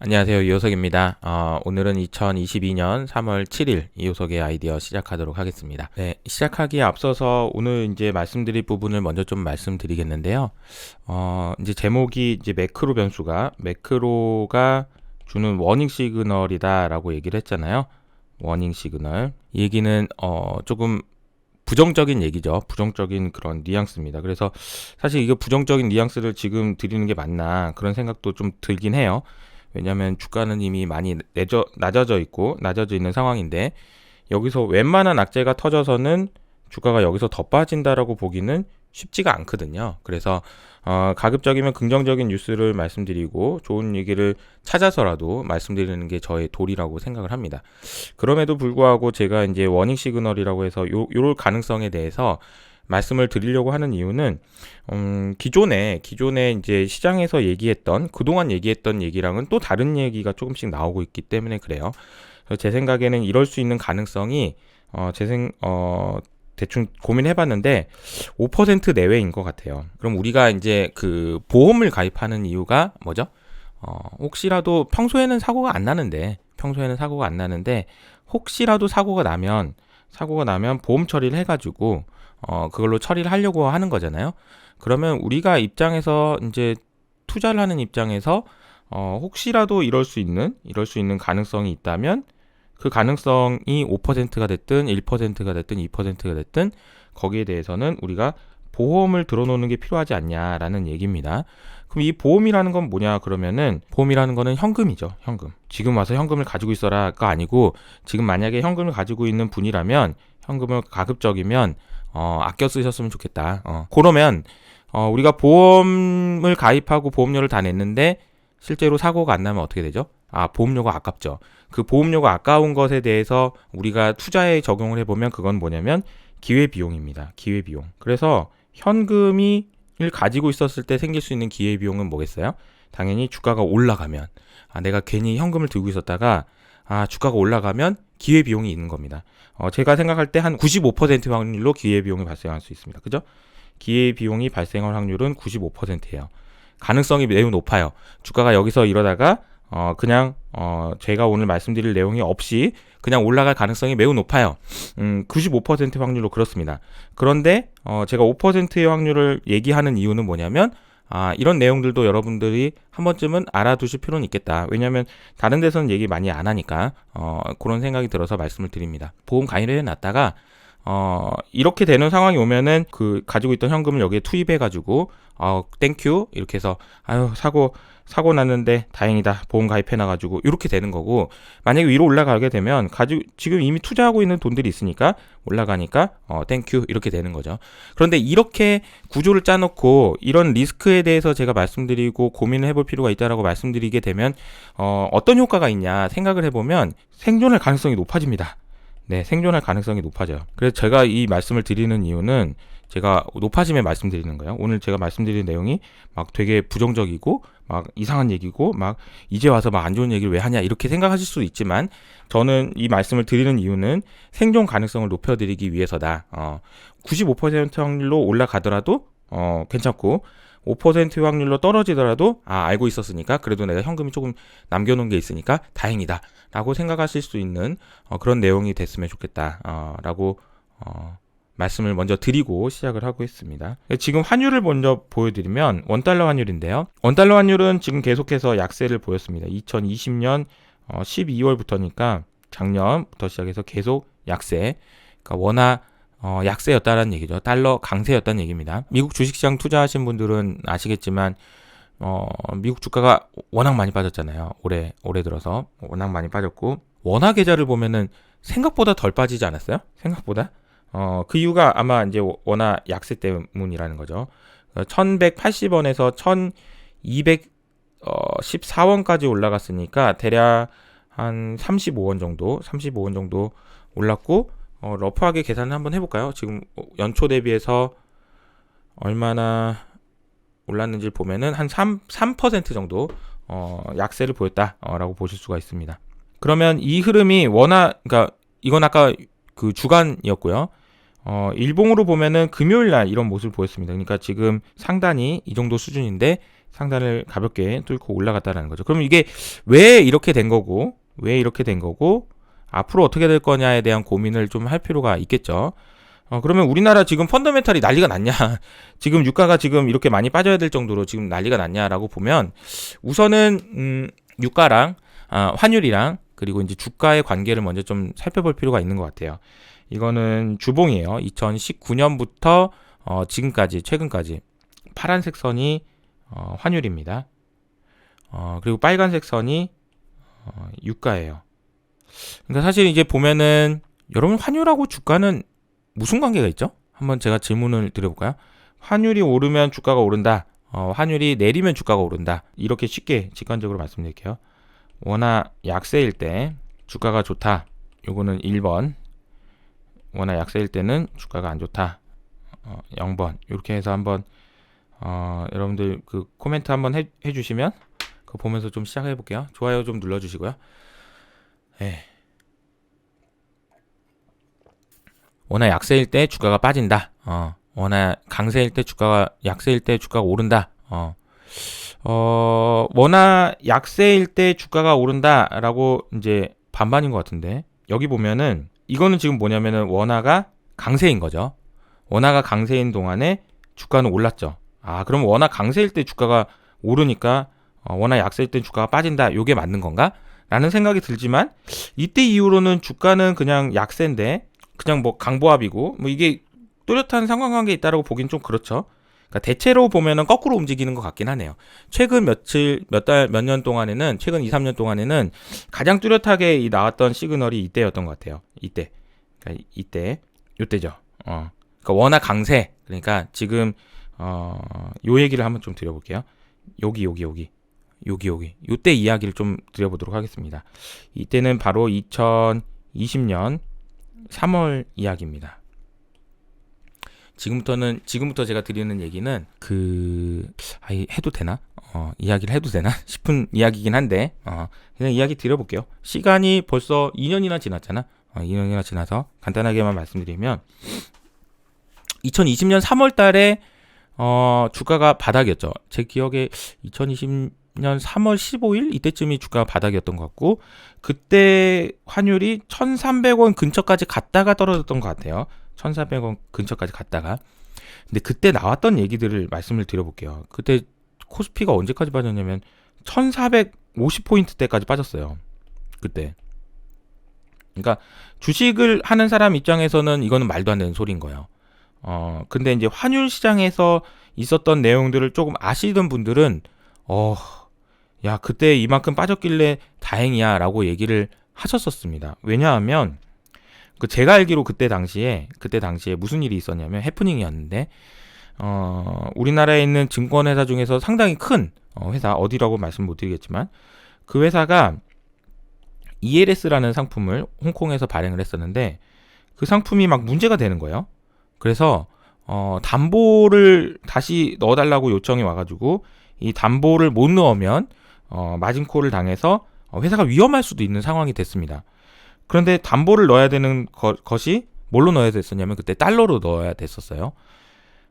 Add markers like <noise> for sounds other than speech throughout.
안녕하세요. 이호석입니다. 어, 오늘은 2022년 3월 7일 이호석의 아이디어 시작하도록 하겠습니다. 네, 시작하기에 앞서서 오늘 이제 말씀드릴 부분을 먼저 좀 말씀드리겠는데요. 어, 이제 제목이 이제 매크로 변수가 매크로가 주는 워닝 시그널이다라고 얘기를 했잖아요. 워닝 시그널. 이 얘기는 어, 조금 부정적인 얘기죠. 부정적인 그런 뉘앙스입니다. 그래서 사실 이거 부정적인 뉘앙스를 지금 드리는 게 맞나 그런 생각도 좀 들긴 해요. 왜냐하면 주가는 이미 많이 내져, 낮아져 있고 낮아져 있는 상황인데 여기서 웬만한 악재가 터져서는 주가가 여기서 더 빠진다라고 보기는 쉽지가 않거든요. 그래서 어, 가급적이면 긍정적인 뉴스를 말씀드리고 좋은 얘기를 찾아서라도 말씀드리는 게 저의 도리라고 생각을 합니다. 그럼에도 불구하고 제가 이제 워닝 시그널이라고 해서 요, 요럴 가능성에 대해서 말씀을 드리려고 하는 이유는 음, 기존에 기존에 이제 시장에서 얘기했던 그동안 얘기했던 얘기랑은 또 다른 얘기가 조금씩 나오고 있기 때문에 그래요. 제 생각에는 이럴 수 있는 가능성이 어, 제생 어 대충 고민해봤는데 5% 내외인 것 같아요. 그럼 우리가 이제 그 보험을 가입하는 이유가 뭐죠? 어, 혹시라도 평소에는 사고가 안 나는데 평소에는 사고가 안 나는데 혹시라도 사고가 나면 사고가 나면 보험 처리를 해가지고 어, 그걸로 처리를 하려고 하는 거잖아요. 그러면 우리가 입장에서 이제 투자를 하는 입장에서 어, 혹시라도 이럴 수 있는 이럴 수 있는 가능성이 있다면 그 가능성이 5%가 됐든 1%가 됐든 2%가 됐든 거기에 대해서는 우리가 보험을 들어놓는 게 필요하지 않냐라는 얘기입니다. 그럼 이 보험이라는 건 뭐냐 그러면은 보험이라는 거는 현금이죠. 현금. 지금 와서 현금을 가지고 있어라가 아니고 지금 만약에 현금을 가지고 있는 분이라면 현금을 가급적이면 어, 아껴 쓰셨으면 좋겠다. 어, 그러면 어, 우리가 보험을 가입하고 보험료를 다 냈는데 실제로 사고가 안 나면 어떻게 되죠? 아, 보험료가 아깝죠. 그 보험료가 아까운 것에 대해서 우리가 투자에 적용을 해보면 그건 뭐냐면 기회비용입니다. 기회비용. 그래서 현금이 를 가지고 있었을 때 생길 수 있는 기회비용은 뭐겠어요? 당연히 주가가 올라가면 아, 내가 괜히 현금을 들고 있었다가 아, 주가가 올라가면 기회비용이 있는 겁니다. 어, 제가 생각할 때 한 95% 확률로 기회비용이 발생할 수 있습니다. 그죠? 기회비용이 발생할 확률은 95%예요. 가능성이 매우 높아요. 주가가 여기서 이러다가 어, 그냥 어, 제가 오늘 말씀드릴 내용이 없이 그냥 올라갈 가능성이 매우 높아요. 음, 95% 확률로 그렇습니다. 그런데 어, 제가 5%의 확률을 얘기하는 이유는 뭐냐면 아, 이런 내용들도 여러분들이 한 번쯤은 알아두실 필요는 있겠다. 왜냐하면 다른 데서는 얘기 많이 안 하니까 어, 그런 생각이 들어서 말씀을 드립니다. 보험 가입을 해놨다가 어, 이렇게 되는 상황이 오면은 그 가지고 있던 현금을 여기에 투입해 가지고 어, 땡큐 이렇게 해서 아유 사고 사고 났는데 다행이다 보험 가입해 놔가지고 이렇게 되는 거고 만약에 위로 올라가게 되면 가지고 지금 이미 투자하고 있는 돈들이 있으니까 올라가니까 어 땡큐 이렇게 되는 거죠. 그런데 이렇게 구조를 짜놓고 이런 리스크에 대해서 제가 말씀드리고 고민을 해볼 필요가 있다라고 말씀드리게 되면 어 어떤 효과가 있냐 생각을 해보면 생존할 가능성이 높아집니다. 네, 생존할 가능성이 높아져요. 그래서 제가 이 말씀을 드리는 이유는 제가 높아짐에 말씀드리는 거예요. 오늘 제가 말씀드린 내용이 막 되게 부정적이고 막 이상한 얘기고 막 이제 와서 막 안 좋은 얘기를 왜 하냐 이렇게 생각하실 수 있지만 저는 이 말씀을 드리는 이유는 생존 가능성을 높여드리기 위해서다. 어, 95% 확률로 올라가더라도 어, 괜찮고 5% 확률로 떨어지더라도 아 알고 있었으니까 그래도 내가 현금이 조금 남겨놓은 게 있으니까 다행이다라고 생각하실 수 있는 어, 그런 내용이 됐으면 좋겠다라고 어, 말씀을 먼저 드리고 시작을 하고 있습니다. 지금 환율을 먼저 보여드리면 원달러 환율인데요. 원달러 환율은 지금 계속해서 약세를 보였습니다. 2020년 12월부터니까 어, 작년부터 시작해서 계속 약세. 그러니까 원화 어, 약세였다라는 얘기죠. 달러 강세였다는 얘기입니다. 미국 주식시장 투자하신 분들은 아시겠지만 어, 미국 주가가 워낙 많이 빠졌잖아요. 올해 올해 들어서 워낙 많이 빠졌고 원화 계좌를 보면은 생각보다 덜 빠지지 않았어요? 생각보다? 어, 그 이유가 아마 이제 원화 약세 때문이라는 거죠. 1180원에서 1214원까지 올라갔으니까 대략 한 35원 정도, 35원 정도 올랐고 어, 러프하게 계산을 한번 해볼까요? 지금 연초 대비해서 얼마나 올랐는지 보면은 한 3, 3% 정도 어, 약세를 보였다라고 보실 수가 있습니다. 그러면 이 흐름이 원화, 그러니까 이건 아까 그 주간이었고요. 어, 일봉으로 보면은 금요일 날 이런 모습을 보였습니다. 그러니까 지금 상단이 이 정도 수준인데 상단을 가볍게 뚫고 올라갔다라는 거죠. 그럼 이게 왜 이렇게 된 거고, 왜 이렇게 된 거고, 앞으로 어떻게 될 거냐에 대한 고민을 좀 할 필요가 있겠죠. 어, 그러면 우리나라 지금 펀더멘탈이 난리가 났냐? <laughs> 지금 유가가 지금 이렇게 많이 빠져야 될 정도로 지금 난리가 났냐라고 보면 우선은 음, 유가랑 아, 환율이랑 그리고 이제 주가의 관계를 먼저 좀 살펴볼 필요가 있는 것 같아요. 이거는 주봉이에요. 2019년부터 어, 지금까지 최근까지 파란색 선이 어, 환율입니다. 어, 그리고 빨간색 선이 어, 유가예요. 그러니까 사실 이제 보면은 여러분 환율하고 주가는 무슨 관계가 있죠? 한번 제가 질문을 드려볼까요? 환율이 오르면 주가가 오른다. 어, 환율이 내리면 주가가 오른다. 이렇게 쉽게 직관적으로 말씀드릴게요. 원화 약세일 때 주가가 좋다. 요거는 1번. 원화 약세일 때는 주가가 안 좋다. 어, 0번. 이렇게 해서 한번 어, 여러분들 그 코멘트 한번 해, 해주시면 그거 보면서 좀 시작해 볼게요. 좋아요 좀 눌러주시고요. 예. 원화 약세일 때 주가가 빠진다. 어, 원화 강세일 때 주가가 약세일 때 주가가 오른다. 어, 어, 원화 약세일 때 주가가 오른다라고 이제 반반인 것 같은데 여기 보면은 이거는 지금 뭐냐면은 원화가 강세인 거죠. 원화가 강세인 동안에 주가는 올랐죠. 아, 그럼 원화 강세일 때 주가가 오르니까 어, 원화 약세일 때 주가가 빠진다. 요게 맞는 건가? 라는 생각이 들지만 이때 이후로는 주가는 그냥 약세인데 그냥 뭐 강보합이고 뭐 이게 뚜렷한 상관관계에 있다라고 보긴 좀 그렇죠. 그러니까 대체로 보면은 거꾸로 움직이는 것 같긴 하네요. 최근 며칠, 몇 달, 몇 년 동안에는, 최근 2, 3년 동안에는 가장 뚜렷하게 이 나왔던 시그널이 이때였던 것 같아요. 이때. 그러니까 이때, 요때죠. 어. 그러니까 워낙 강세. 그러니까 지금, 어, 요 얘기를 한번 좀 드려볼게요. 여기, 여기, 여기. 여기, 여기. 요때 이야기를 좀 드려보도록 하겠습니다. 이때는 바로 2020년 3월 이야기입니다. 지금부터는 지금부터 제가 드리는 얘기는 그 아, 해도 되나? 어, 이야기를 해도 되나 <laughs> 싶은 이야기긴 한데 어, 그냥 이야기 드려볼게요. 시간이 벌써 2년이나 지났잖아. 어, 2년이나 지나서 간단하게만 말씀드리면 2020년 3월달에 어, 주가가 바닥이었죠. 제 기억에 2020년 3월 15일 이때쯤이 주가가 바닥이었던 것 같고 그때 환율이 1,300원 근처까지 갔다가 떨어졌던 것 같아요. 1,400원 근처까지 갔다가. 근데 그때 나왔던 얘기들을 말씀을 드려볼게요. 그때 코스피가 언제까지 빠졌냐면 1,450포인트대까지 빠졌어요. 그때. 그러니까 주식을 하는 사람 입장에서는 이거는 말도 안 되는 소리인 거예요. 어, 근데 이제 환율 시장에서 있었던 내용들을 조금 아시던 분들은 어, 야, 그때 이만큼 빠졌길래 다행이야 라고 얘기를 하셨었습니다. 왜냐하면 그 제가 알기로 그때 당시에 그때 당시에 무슨 일이 있었냐면 해프닝이었는데 어 우리나라에 있는 증권회사 중에서 상당히 큰 어, 회사 어디라고 말씀 못 드리겠지만 그 회사가 ELS라는 상품을 홍콩에서 발행을 했었는데 그 상품이 막 문제가 되는 거예요. 그래서 어 담보를 다시 넣어달라고 요청이 와가지고 이 담보를 못 넣으면 어 마진콜을 당해서 어, 회사가 위험할 수도 있는 상황이 됐습니다. 그런데 담보를 넣어야 되는 거, 것이 뭘로 넣어야 됐었냐면 그때 달러로 넣어야 됐었어요.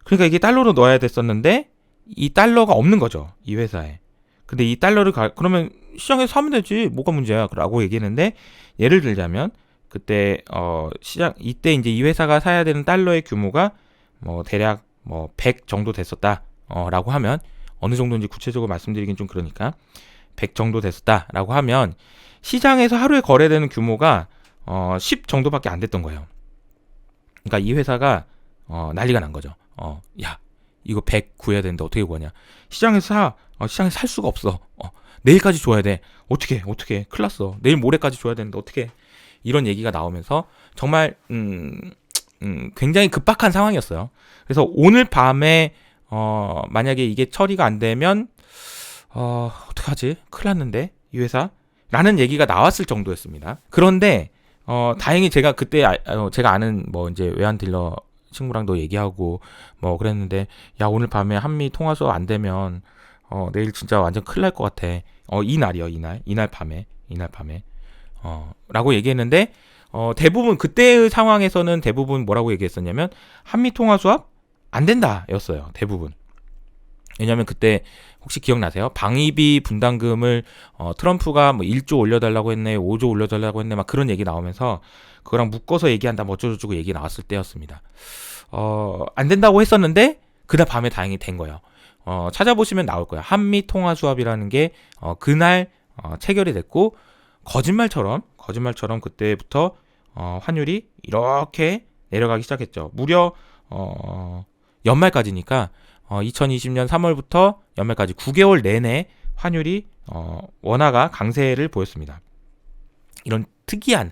그러니까 이게 달러로 넣어야 됐었는데 이 달러가 없는 거죠. 이 회사에. 근데 이 달러를 가, 그러면 시장에서 사면 되지. 뭐가 문제야. 라고 얘기했는데 예를 들자면 그때 어 시장 이때 이제 이 회사가 사야 되는 달러의 규모가 뭐 대략 뭐 100 정도 됐었다. 어 라고 하면 어느 정도인지 구체적으로 말씀드리긴 좀 그러니까 100 정도 됐었다라고 하면 시장에서 하루에 거래되는 규모가 어, 10 정도밖에 안 됐던 거예요. 그러니까 이 회사가 어, 난리가 난 거죠. 어, 야, 이거 100 구해야 되는데 어떻게 구하냐? 시장에서 사, 어, 시장에서 살 수가 없어. 어, 내일까지 줘야 돼. 어떻게, 어떻게, 큰일 났어. 내일 모레까지 줘야 되는데 어떻게. 이런 얘기가 나오면서 정말, 음, 음, 굉장히 급박한 상황이었어요. 그래서 오늘 밤에, 어, 만약에 이게 처리가 안 되면, 어, 어떡하지? 큰일 났는데? 이 회사? 라는 얘기가 나왔을 정도였습니다. 그런데 어 다행히 제가 그때 아, 어, 제가 아는 뭐 이제 외환 딜러 친구랑도 얘기하고 뭐 그랬는데 야 오늘 밤에 한미 통화소 안 되면 어 내일 진짜 완전 큰일 날 것 같아. 어 이날이요 이날 이날 밤에 이날 밤에 어 라고 얘기했는데 어 대부분 그때의 상황에서는 대부분 뭐라고 얘기했었냐면 한미 통화 수합 안 된다였어요 대부분 왜냐하면 그때 혹시 기억나세요? 방위비 분담금을 어, 트럼프가 뭐 1조 올려달라고 했네, 5조 올려달라고 했네, 막 그런 얘기 나오면서 그거랑 묶어서 얘기한다, 뭐 어쩌고저쩌고 얘기 나왔을 때였습니다. 어, 안 된다고 했었는데 그날 밤에 다행히 된 거예요. 어, 찾아보시면 나올 거예요. 한미 통화 수합이라는 게 어, 그날 어, 체결이 됐고 거짓말처럼 거짓말처럼 그때부터 어, 환율이 이렇게 내려가기 시작했죠. 무려 어, 연말까지니까 어, 2020년 3월부터 연말까지 9개월 내내 환율이 어, 원화가 강세를 보였습니다. 이런 특이한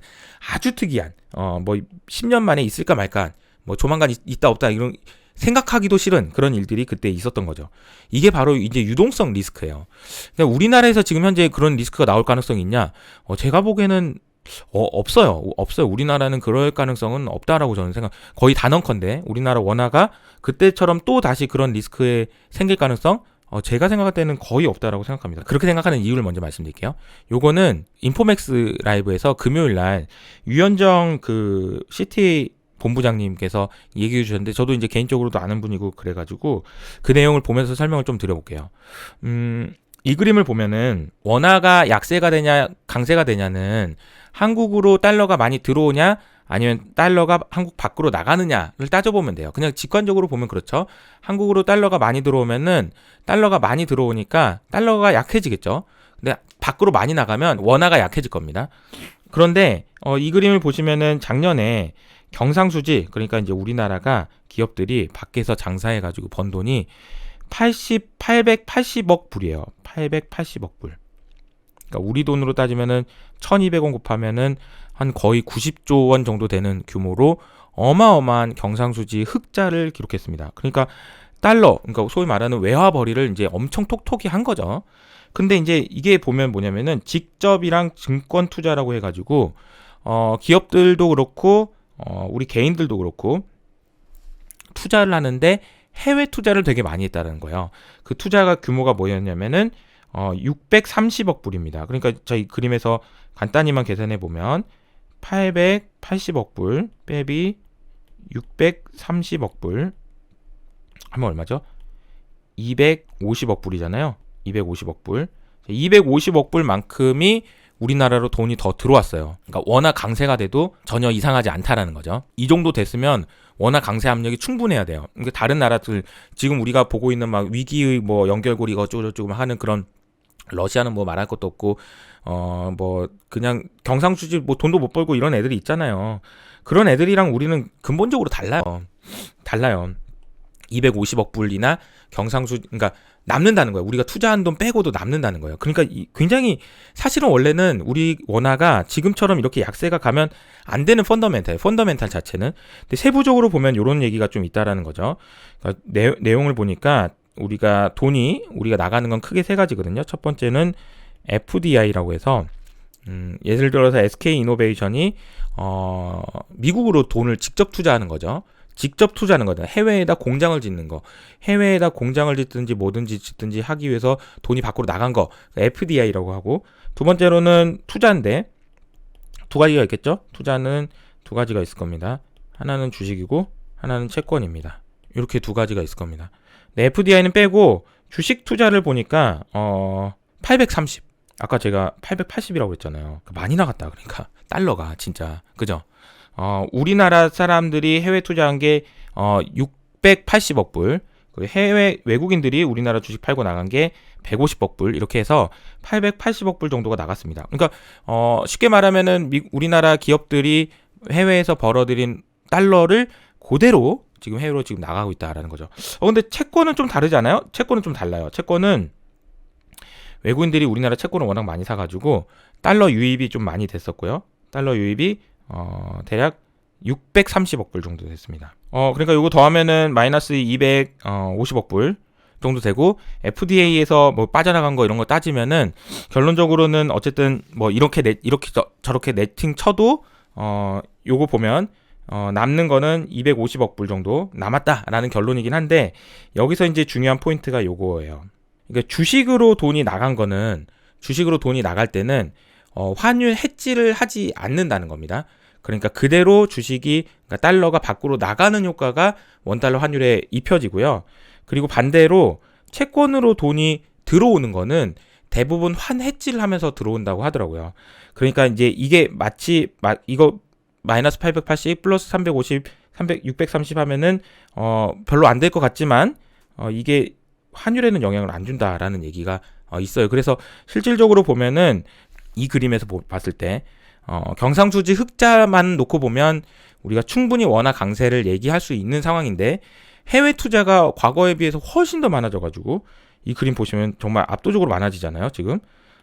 아주 특이한 어, 뭐 10년 만에 있을까 말까 뭐 조만간 있, 다 없다 이런 생각하기도 싫은 그런 일들이 그때 있었던 거죠. 이게 바로 이제 유동성 리스크예요. 그러니까 우리나라에서 지금 현재 그런 리스크가 나올 가능성이 있냐? 어, 제가 보기에는 어, 없어요. 없어요. 우리나라는 그럴 가능성은 없다라고 저는 생각. 거의 단언컨대 우리나라 원화가 그때처럼 또 다시 그런 리스크에 생길 가능성 어, 제가 생각할 때는 거의 없다라고 생각합니다. 그렇게 생각하는 이유를 먼저 말씀드릴게요. 요거는 인포맥스 라이브에서 금요일 날 유현정 그 시티 본부장님께서 얘기해 주셨는데 저도 이제 개인적으로도 아는 분이고 그래가지고 그 내용을 보면서 설명을 좀 드려볼게요. 음, 이 그림을 보면은 원화가 약세가 되냐 강세가 되냐는 한국으로 달러가 많이 들어오냐 아니면 달러가 한국 밖으로 나가느냐를 따져보면 돼요. 그냥 직관적으로 보면 그렇죠. 한국으로 달러가 많이 들어오면은 달러가 많이 들어오니까 달러가 약해지겠죠. 근데 밖으로 많이 나가면 원화가 약해질 겁니다. 그런데 어, 이 그림을 보시면은 작년에 경상수지 그러니까 이제 우리나라가 기업들이 밖에서 장사해 가지고 번 돈이 80 880억 불이에요. 880억 불. 그러니까 우리 돈으로 따지면은 1200원 곱하면은 한 거의 90조 원 정도 되는 규모로 어마어마한 경상수지 흑자를 기록했습니다. 그러니까 달러, 그러니까 소위 말하는 외화 벌이를 이제 엄청 톡톡히 한 거죠. 근데 이제 이게 보면 뭐냐면은 직접이랑 증권 투자라고 해가지고 어 기업들도 그렇고 어, 우리 개인들도 그렇고 투자를 하는데 해외 투자를 되게 많이 했다는 거예요. 그 투자가 규모가 뭐였냐면은 어, 630억 불입니다. 그러니까 저희 그림에서 간단히만 계산해 보면 880억 불 빼비 630억 불 하면 얼마죠? 250억 불이잖아요. 250억 불. 250억 불만큼이 우리나라로 돈이 더 들어왔어요. 그러니까 워낙 강세가 돼도 전혀 이상하지 않다라는 거죠. 이 정도 됐으면 워낙 강세 압력이 충분해야 돼요. 그러니까 다른 나라들 지금 우리가 보고 있는 막 위기의 뭐 연결고리 어쩌고저쩌고 하는 그런 러시아는 뭐 말할 것도 없고 어 뭐 그냥 경상수지 뭐 돈도 못 벌고 이런 애들이 있잖아요. 그런 애들이랑 우리는 근본적으로 달라요. 달라요. 250억 불이나 경상수 그러니까 남는다는 거예요. 우리가 투자한 돈 빼고도 남는다는 거예요. 그러니까 굉장히 사실은 원래는 우리 원화가 지금처럼 이렇게 약세가 가면 안 되는 펀더멘탈, 펀더멘탈 자체는. 근데 세부적으로 보면 이런 얘기가 좀 있다라는 거죠. 그러니까 내, 내용을 보니까 우리가 돈이 우리가 나가는 건 크게 세 가지거든요. 첫 번째는 FDI라고 해서 음, 예를 들어서 SK 이노베이션이 어, 미국으로 돈을 직접 투자하는 거죠. 직접 투자하는 거다. 해외에다 공장을 짓는 거. 해외에다 공장을 짓든지 뭐든지 짓든지 하기 위해서 돈이 밖으로 나간 거. FDI라고 하고. 두 번째로는 투자인데 두 가지가 있겠죠? 투자는 두 가지가 있을 겁니다. 하나는 주식이고 하나는 채권입니다. 이렇게 두 가지가 있을 겁니다. 네, FDI는 빼고 주식 투자를 보니까 어 830. 아까 제가 880이라고 했잖아요. 많이 나갔다. 그러니까 달러가 진짜 그죠? 어, 우리나라 사람들이 해외 투자한 게 어, 680억 불. 그 해외 외국인들이 우리나라 주식 팔고 나간 게 150억 불 이렇게 해서 880억 불 정도가 나갔습니다. 그러니까 어 쉽게 말하면은 미, 우리나라 기업들이 해외에서 벌어들인 달러를 그대로 지금 해외로 지금 나가고 있다라는 거죠. 어 근데 채권은 좀 다르지 않아요? 채권은 좀 달라요. 채권은 외국인들이 우리나라 채권을 워낙 많이 사가지고 달러 유입이 좀 많이 됐었고요. 달러 유입이 어, 대략 630억 불 정도 됐습니다. 어, 그러니까 이거 더하면은 마이너스 250억 불 정도 되고 FDA에서 뭐 빠져나간 거 이런 거 따지면은 결론적으로는 어쨌든 뭐 이렇게 net, 이렇게 저, 저렇게 네팅 쳐도 어 요거 보면 어 남는 거는 250억 불 정도 남았다라는 결론이긴 한데 여기서 이제 중요한 포인트가 요거예요. 그러니까 주식으로 돈이 나간 거는 주식으로 돈이 나갈 때는 어, 환율 해지를 하지 않는다는 겁니다. 그러니까 그대로 주식이 그러니까 달러가 밖으로 나가는 효과가 원달러 환율에 입혀지고요. 그리고 반대로 채권으로 돈이 들어오는 거는 대부분 환해지를 하면서 들어온다고 하더라고요. 그러니까 이제 이게 마치 마, 이거 마이너스 880 플러스 350 300 630 하면은 어 별로 안 될 것 같지만 어 이게 환율에는 영향을 안 준다라는 얘기가 어 있어요. 그래서 실질적으로 보면은 이 그림에서 보, 봤을 때 어, 경상수지 흑자만 놓고 보면 우리가 충분히 원화 강세를 얘기할 수 있는 상황인데 해외 투자가 과거에 비해서 훨씬 더 많아져가지고 이 그림 보시면 정말 압도적으로 많아지잖아요. 지금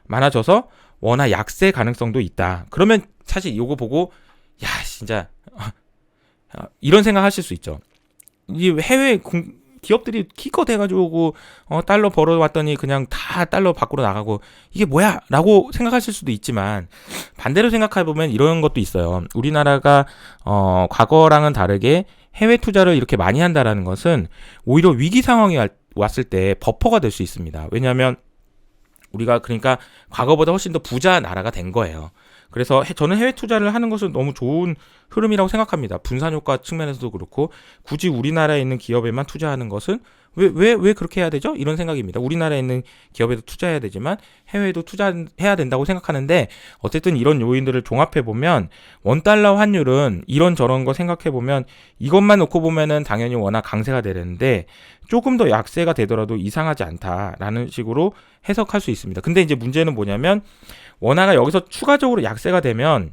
많아져서 원화 약세 가능성도 있다. 그러면 사실 이거 보고 야 진짜 어, <laughs> 이런 생각 하실 수 있죠. 이 해외 공, 기업들이 기껏 해가지고 어, 달러 벌어왔더니 그냥 다 달러 밖으로 나가고 이게 뭐야?라고 생각하실 수도 있지만 반대로 생각해 보면 이런 것도 있어요. 우리나라가 어, 과거랑은 다르게 해외 투자를 이렇게 많이 한다라는 것은 오히려 위기 상황이 왔을 때 버퍼가 될 수 있습니다. 왜냐하면 우리가 그러니까 과거보다 훨씬 더 부자 나라가 된 거예요. 그래서 저는 해외 투자를 하는 것은 너무 좋은 흐름이라고 생각합니다. 분산 효과 측면에서도 그렇고 굳이 우리나라에 있는 기업에만 투자하는 것은 왜, 왜, 왜 그렇게 해야 되죠? 이런 생각입니다. 우리나라에 있는 기업에도 투자해야 되지만 해외에도 투자해야 된다고 생각하는데 어쨌든 이런 요인들을 종합해 보면 원달러 환율은 이런 저런 거 생각해 보면 이것만 놓고 보면은 당연히 워낙 강세가 되는데 조금 더 약세가 되더라도 이상하지 않다라는 식으로 해석할 수 있습니다. 근데 이제 문제는 뭐냐면 원화가 여기서 추가적으로 약세가 되면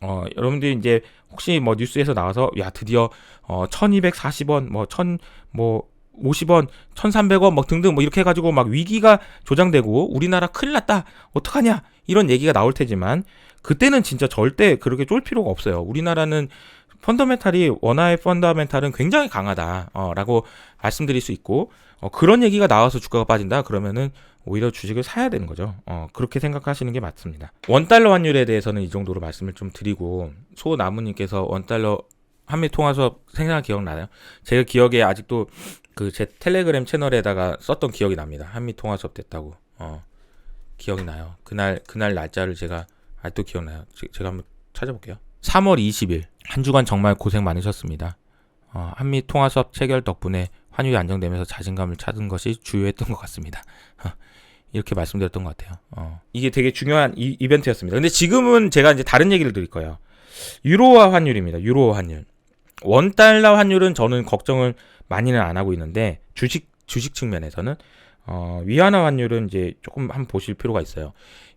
어, 여러분들이 이제 혹시 뭐 뉴스에서 나와서 야 드디어 어 1240원 뭐 1000뭐 50원, 1,300원 뭐 등등 뭐 이렇게 해 가지고 막 위기가 조장되고 우리나라 큰일 났다. 어떡하냐? 이런 얘기가 나올 테지만 그때는 진짜 절대 그렇게 쫄 필요가 없어요. 우리나라는 펀더멘탈이 원화의 펀더멘탈은 굉장히 강하다라고 말씀드릴 수 있고 어, 그런 얘기가 나와서 주가가 빠진다 그러면은 오히려 주식을 사야 되는 거죠. 어, 그렇게 생각하시는 게 맞습니다. 원 달러 환율에 대해서는 이 정도로 말씀을 좀 드리고 소나무님께서 원 달러 한미 통화 수업 생생한 기억 나요? 제가 기억에 아직도 그 제 텔레그램 채널에다가 썼던 기억이 납니다. 한미 통화 수업 됐다고. 어, 기억이 나요. 그날 그날 날짜를 제가 아직도 기억나요. 제 가 한번 찾아볼게요. 3월 20일 한 주간 정말 고생 많으셨습니다. 어, 한미 통화 수업 체결 덕분에 환율이 안정되면서 자신감을 찾은 것이 주요했던 것 같습니다. 어, 이렇게 말씀드렸던 것 같아요. 어, 이게 되게 중요한 이, 이벤트였습니다. 근데 지금은 제가 이제 다른 얘기를 드릴 거예요. 유로화 환율입니다. 유로화 환율. 원 달러 환율은 저는 걱정을 많이는 안 하고 있는데 주식 주식 측면에서는 어, 위안화 환율은 이제 조금 한번 보실 필요가 있어요.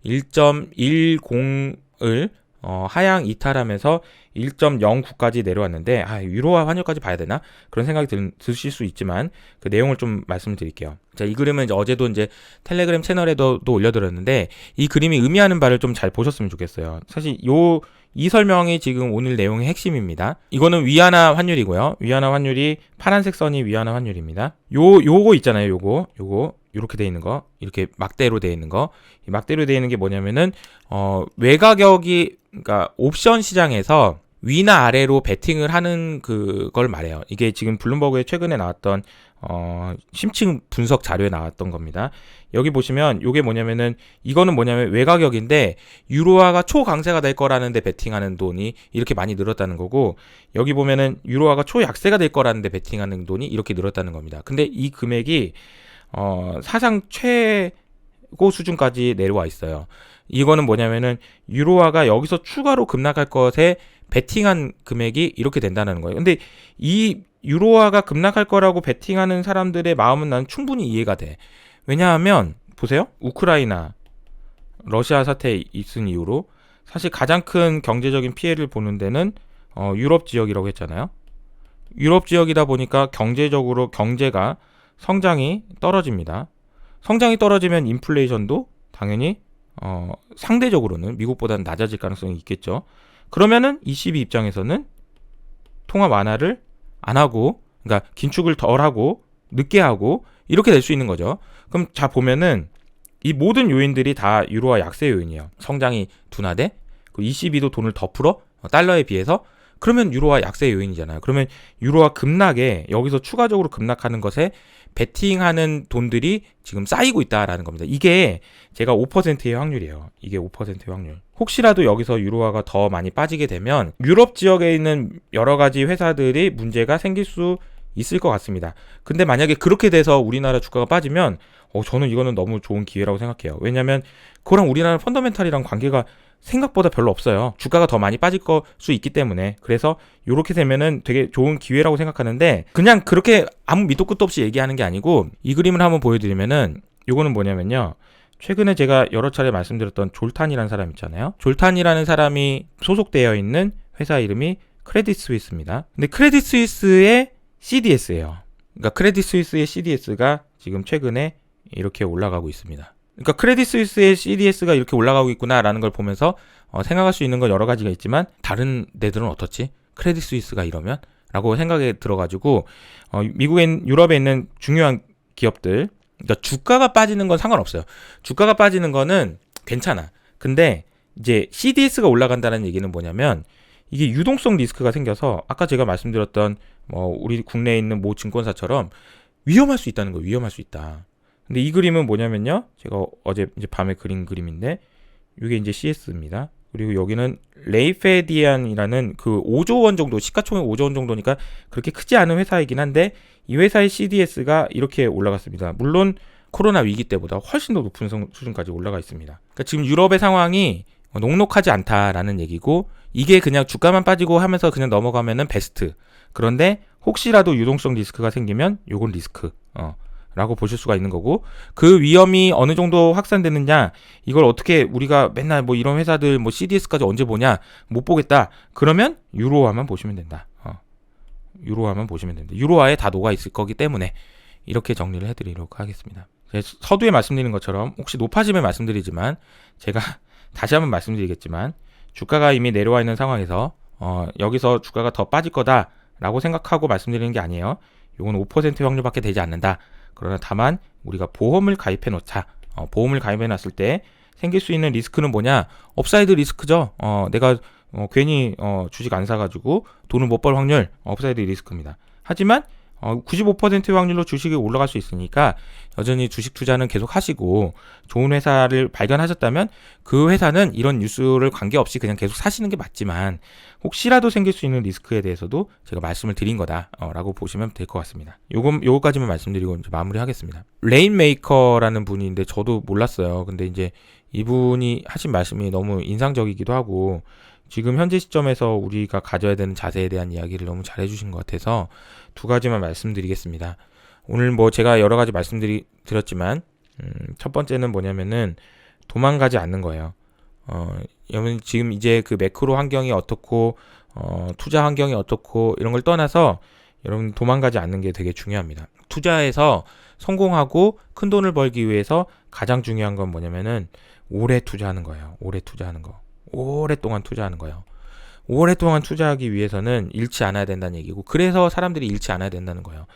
1.10을 어, 하향 이탈하면서 1.09까지 내려왔는데 아, 유로화 환율까지 봐야 되나 그런 생각이 들, 드실 수 있지만 그 내용을 좀 말씀드릴게요. 자, 이 그림은 이제 어제도 이제 텔레그램 채널에도 또 올려드렸는데 이 그림이 의미하는 바를 좀 잘 보셨으면 좋겠어요. 사실 요 이 설명이 지금 오늘 내용의 핵심입니다. 이거는 위안화 환율이고요. 위안화 환율이 파란색 선이 위안화 환율입니다. 요 요거 있잖아요. 요거 요거 이렇게 돼 있는 거 이렇게 막대로 돼 있는 거 막대로 돼 있는 게 뭐냐면은 어 외가격이 그러니까 옵션 시장에서 위나 아래로 베팅을 하는 그걸 말해요. 이게 지금 블룸버그에 최근에 나왔던 어, 심층 분석 자료에 나왔던 겁니다. 여기 보시면 이게 뭐냐면은 이거는 뭐냐면 외가격인데 유로화가 초강세가 될 거라는데 베팅하는 돈이 이렇게 많이 늘었다는 거고 여기 보면은 유로화가 초약세가 될 거라는데 베팅하는 돈이 이렇게 늘었다는 겁니다. 근데 이 금액이 어, 사상 최고 수준까지 내려와 있어요. 이거는 뭐냐면은 유로화가 여기서 추가로 급락할 것에 베팅한 금액이 이렇게 된다는 거예요. 근데 이 유로화가 급락할 거라고 베팅하는 사람들의 마음은 나는 충분히 이해가 돼. 왜냐하면 보세요. 우크라이나 러시아 사태 있은 이후로 사실 가장 큰 경제적인 피해를 보는 데는 어, 유럽 지역이라고 했잖아요. 유럽 지역이다 보니까 경제적으로 경제가 성장이 떨어집니다. 성장이 떨어지면 인플레이션도 당연히 어, 상대적으로는 미국보다는 낮아질 가능성이 있겠죠. 그러면은 ECB 입장에서는 통화 완화를 안 하고, 그러니까 긴축을 덜 하고 늦게 하고 이렇게 될 수 있는 거죠. 그럼 자 보면은 이 모든 요인들이 다 유로화 약세 요인이에요. 성장이 둔화돼, 그 ECB도 돈을 더 풀어 어, 달러에 비해서 그러면 유로화 약세 요인이잖아요. 그러면 유로화 급락에 여기서 추가적으로 급락하는 것에 베팅하는 돈들이 지금 쌓이고 있다라는 겁니다. 이게 제가 5%의 확률이에요. 이게 5%의 확률. 혹시라도 여기서 유로화가 더 많이 빠지게 되면 유럽 지역에 있는 여러 가지 회사들이 문제가 생길 수 있을 것 같습니다. 근데 만약에 그렇게 돼서 우리나라 주가가 빠지면 어, 저는 이거는 너무 좋은 기회라고 생각해요. 왜냐하면 그거랑 우리나라 펀더멘탈이랑 관계가 생각보다 별로 없어요. 주가가 더 많이 빠질 거 수 있기 때문에 그래서 이렇게 되면은 되게 좋은 기회라고 생각하는데 그냥 그렇게 아무 밑도 끝도 없이 얘기하는 게 아니고 이 그림을 한번 보여드리면은 요거는 뭐냐면요. 최근에 제가 여러 차례 말씀드렸던 졸탄이라는 사람 있잖아요. 졸탄이라는 사람이 소속되어 있는 회사 이름이 크레딧 스위스입니다. 근데 크레딧 스위스의 CDS예요. 그러니까 크레딧 스위스의 CDS가 지금 최근에 이렇게 올라가고 있습니다. 그러니까 크레딧 스위스의 CDS가 이렇게 올라가고 있구나라는 걸 보면서 어, 생각할 수 있는 건 여러 가지가 있지만 다른 데들은 어떻지? 크레딧 스위스가 이러면? 라고 생각이 들어가지고 어, 미국에 유럽에 있는 중요한 기업들 그러니까 주가가 빠지는 건 상관없어요. 주가가 빠지는 거는 괜찮아. 근데 이제 CDS가 올라간다는 얘기는 뭐냐면 이게 유동성 리스크가 생겨서 아까 제가 말씀드렸던 뭐 우리 국내에 있는 모 증권사처럼 위험할 수 있다는 거예요. 위험할 수 있다. 근데 이 그림은 뭐냐면요. 제가 어제 이제 밤에 그린 그림인데 이게 이제 CS입니다. 그리고 여기는 레이페디안이라는 그 5조 원 정도 시가총액 5조 원 정도니까 그렇게 크지 않은 회사이긴 한데 이 회사의 CDS가 이렇게 올라갔습니다. 물론 코로나 위기 때보다 훨씬 더 높은 성- 수준까지 올라가 있습니다. 그러니까 지금 유럽의 상황이 녹록하지 않다라는 얘기고 이게 그냥 주가만 빠지고 하면서 그냥 넘어가면은 베스트. 그런데 혹시라도 유동성 리스크가 생기면 요건 리스크. 어. 라고 보실 수가 있는 거고 그 위험이 어느 정도 확산되느냐 이걸 어떻게 우리가 맨날 뭐 이런 회사들 뭐 CDS까지 언제 보냐 못 보겠다. 그러면 유로화만 보시면 된다. 어. 유로화만 보시면 된다. 유로화에 다 녹아 있을 거기 때문에 이렇게 정리를 해드리도록 하겠습니다. 제 서두에 말씀드린 것처럼 혹시 높아지면 말씀드리지만 제가 <laughs> 다시 한번 말씀드리겠지만 주가가 이미 내려와 있는 상황에서 어, 여기서 주가가 더 빠질 거다라고 생각하고 말씀드리는 게 아니에요. 이건 5% 확률밖에 되지 않는다 그러나 다만 우리가 보험을 가입해 놓자. 어, 보험을 가입해 놨을 때 생길 수 있는 리스크는 뭐냐? 업사이드 리스크죠. 어, 내가 어, 괜히 어, 주식 안 사가지고 돈을 못 벌 확률 업사이드 리스크입니다. 하지만 어, 95%의 확률로 주식이 올라갈 수 있으니까 여전히 주식 투자는 계속 하시고 좋은 회사를 발견하셨다면 그 회사는 이런 뉴스를 관계없이 그냥 계속 사시는 게 맞지만 혹시라도 생길 수 있는 리스크에 대해서도 제가 말씀을 드린 거다라고 보시면 될 것 같습니다. 요거 요거까지만 말씀드리고 이제 마무리하겠습니다. 레인메이커라는 분인데 저도 몰랐어요. 근데 이제 이분이 하신 말씀이 너무 인상적이기도 하고 지금 현재 시점에서 우리가 가져야 되는 자세에 대한 이야기를 너무 잘 해주신 것 같아서 두 가지만 말씀드리겠습니다. 오늘 뭐 제가 여러 가지 말씀드렸지만 음, 첫 번째는 뭐냐면은 도망가지 않는 거예요. 어, 여러분 지금 이제 그 매크로 환경이 어떻고 어, 투자 환경이 어떻고 이런 걸 떠나서 여러분 도망가지 않는 게 되게 중요합니다. 투자에서 성공하고 큰 돈을 벌기 위해서 가장 중요한 건 뭐냐면은 오래 투자하는 거예요. 오래 투자하는 거. 오랫동안 투자하는 거예요. 오랫동안 투자하기 위해서는 잃지 않아야 된다는 얘기고 그래서 사람들이 잃지 않아야 된다는 거예요.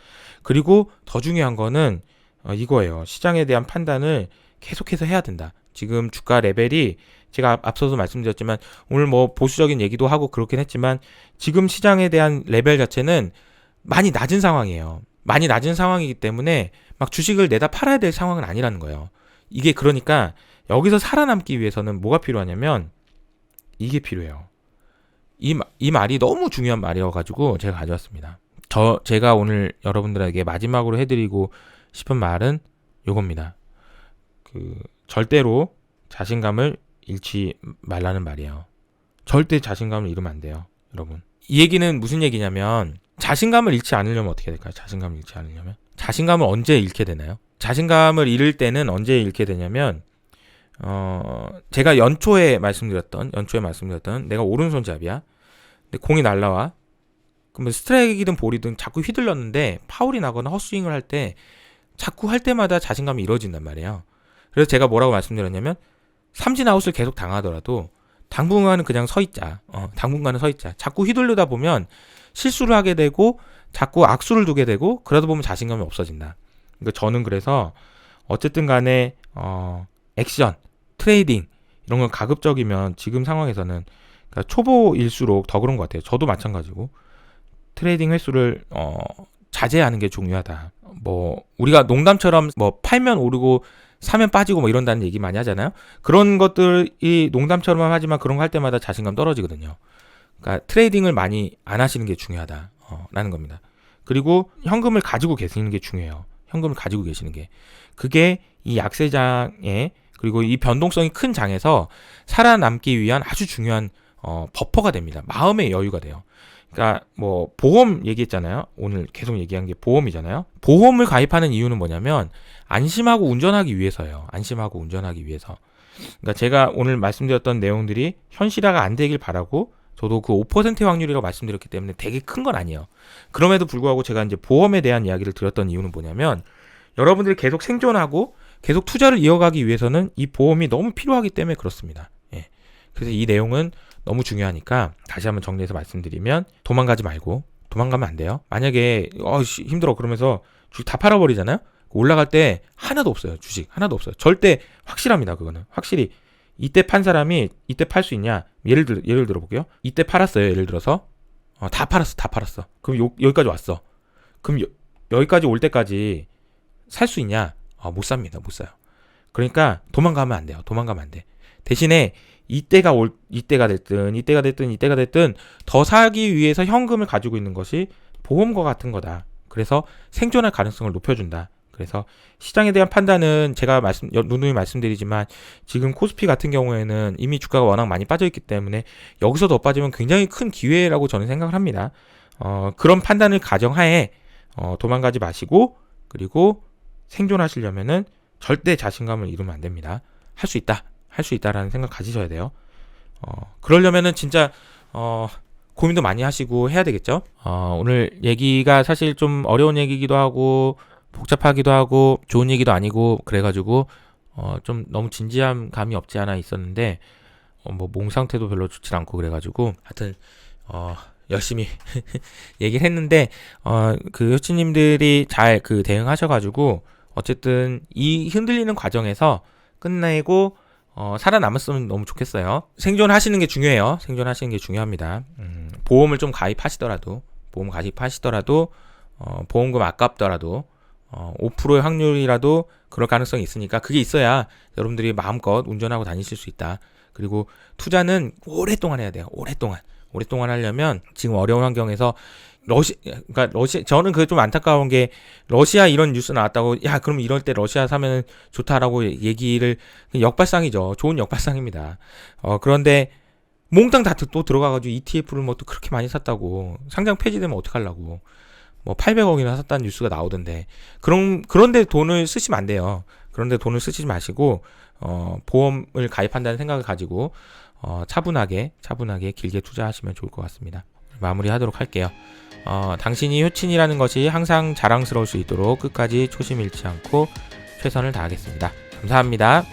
그리고 더 중요한 거는 어, 이거예요. 시장에 대한 판단을 계속해서 해야 된다. 지금 주가 레벨이 제가 앞- 앞서서 말씀드렸지만 오늘 뭐 보수적인 얘기도 하고 그렇긴 했지만 지금 시장에 대한 레벨 자체는 많이 낮은 상황이에요. 많이 낮은 상황이기 때문에 막 주식을 내다 팔아야 될 상황은 아니라는 거예요. 이게 그러니까 여기서 살아남기 위해서는 뭐가 필요하냐면 이게 필요해요. 이, 마- 이 말이 너무 중요한 말이어가지고 제가 가져왔습니다. 저, 제가 오늘 여러분들에게 마지막으로 해드리고 싶은 말은 요겁니다. 그, 절대로 자신감을 잃지 말라는 말이에요. 절대 자신감을 잃으면 안 돼요. 여러분. 이 얘기는 무슨 얘기냐면, 자신감을 잃지 않으려면 어떻게 될까요? 자신감을 잃지 않으려면? 자신감을 언제 잃게 되나요? 자신감을 잃을 때는 언제 잃게 되냐면, 어, 제가 연초에 말씀드렸던, 연초에 말씀드렸던, 내가 오른손잡이야. 근데 공이 날라와. 그러면 스트라이크이든 볼이든 자꾸 휘둘렀는데, 파울이 나거나 헛스윙을 할 때, 자꾸 할 때마다 자신감이 잃어진단 말이에요. 그래서 제가 뭐라고 말씀드렸냐면, 삼진 아웃을 계속 당하더라도, 당분간은 그냥 서 있자. 어, 당분간은 서 있자. 자꾸 휘둘르다 보면, 실수를 하게 되고, 자꾸 악수를 두게 되고, 그러다 보면 자신감이 없어진다. 그러니까 저는 그래서, 어쨌든 간에, 어, 액션, 트레이딩 이런 건 가급적이면 지금 상황에서는 그러니까 초보일수록 더 그런 것 같아요. 저도 마찬가지고 트레이딩 횟수를 어, 자제하는 게 중요하다. 뭐 우리가 농담처럼 뭐 팔면 오르고 사면 빠지고 뭐 이런다는 얘기 많이 하잖아요. 그런 것들이 농담처럼 하지만 그런 거 할 때마다 자신감 떨어지거든요. 그러니까 트레이딩을 많이 안 하시는 게 중요하다라는 겁니다. 그리고 현금을 가지고 계시는 게 중요해요. 현금을 가지고 계시는 게. 그게 이 약세장에 그리고 이 변동성이 큰 장에서 살아남기 위한 아주 중요한 어, 버퍼가 됩니다. 마음의 여유가 돼요. 그러니까 뭐 보험 얘기했잖아요. 오늘 계속 얘기한 게 보험이잖아요. 보험을 가입하는 이유는 뭐냐면 안심하고 운전하기 위해서예요. 안심하고 운전하기 위해서. 그러니까 제가 오늘 말씀드렸던 내용들이 현실화가 안 되길 바라고 저도 그 5%의 확률이라고 말씀드렸기 때문에 되게 큰 건 아니에요. 그럼에도 불구하고 제가 이제 보험에 대한 이야기를 드렸던 이유는 뭐냐면 여러분들이 계속 생존하고 계속 투자를 이어가기 위해서는 이 보험이 너무 필요하기 때문에 그렇습니다. 예. 그래서 이 내용은 너무 중요하니까 다시 한번 정리해서 말씀드리면 도망가지 말고 도망가면 안 돼요. 만약에 어 씨, 힘들어 그러면서 주식 다 팔아버리잖아요. 올라갈 때 하나도 없어요. 주식 하나도 없어요. 절대 확실합니다. 그거는 확실히 이때 판 사람이 이때 팔 수 있냐? 예를 들 예를 들어 볼게요. 이때 팔았어요. 예를 들어서 어, 다 팔았어, 다 팔았어. 그럼 요, 여기까지 왔어. 그럼 여, 여기까지 올 때까지 살 수 있냐? 아, 못 삽니다. 못 사요. 그러니까 도망가면 안 돼요. 도망가면 안 돼. 대신에 이때가 올 이때가 됐든 이때가 됐든 이때가 됐든 더 사기 위해서 현금을 가지고 있는 것이 보험과 같은 거다. 그래서 생존할 가능성을 높여준다. 그래서 시장에 대한 판단은 제가 말씀 여- 누누이 말씀드리지만 지금 코스피 같은 경우에는 이미 주가가 워낙 많이 빠져 있기 때문에 여기서 더 빠지면 굉장히 큰 기회라고 저는 생각을 합니다. 어, 그런 판단을 가정하에 어, 도망가지 마시고 그리고 생존하시려면은 절대 자신감을 잃으면 안 됩니다. 할 수 있다. 할 수 있다라는 생각 가지셔야 돼요. 어, 그러려면은 진짜 어, 고민도 많이 하시고 해야 되겠죠. 어, 오늘 얘기가 사실 좀 어려운 얘기기도 하고 복잡하기도 하고 좋은 얘기도 아니고 그래가지고 어, 좀 너무 진지한 감이 없지 않아 있었는데 어, 뭐몸 상태도 별로 좋지 않고 그래가지고 하여튼 어, 열심히 <laughs> 얘기를 했는데 어, 그 효치님들이 잘 그 대응하셔가지고 어쨌든 이 흔들리는 과정에서 끝내고 어, 살아남았으면 너무 좋겠어요. 생존하시는 게 중요해요. 생존하시는 게 중요합니다. 음, 보험을 좀 가입하시더라도 보험 가입하시더라도 어, 보험금 아깝더라도 어, 5%의 확률이라도 그럴 가능성이 있으니까 그게 있어야 여러분들이 마음껏 운전하고 다니실 수 있다. 그리고 투자는 오랫동안 해야 돼요. 오랫동안. 오랫동안 하려면 지금 어려운 환경에서 러시 그러니까 러시 저는 그좀 안타까운 게 러시아 이런 뉴스 나왔다고 야 그럼 이럴 때 러시아 사면 좋다라고 얘기를 역발상이죠. 좋은 역발상입니다. 어 그런데 몽땅 다 또 들어가가지고 ETF를 뭐 또 그렇게 많이 샀다고 상장 폐지되면 어떡하려고 뭐 800억이나 샀다는 뉴스가 나오던데 그런 그런데 돈을 쓰시면 안 돼요. 그런데 돈을 쓰지 마시고 어 보험을 가입한다는 생각을 가지고 어 차분하게 차분하게 길게 투자하시면 좋을 것 같습니다. 마무리하도록 할게요. 어, 당신이 효친이라는 것이 항상 자랑스러울 수 있도록 끝까지 초심 잃지 않고 최선을 다하겠습니다. 감사합니다.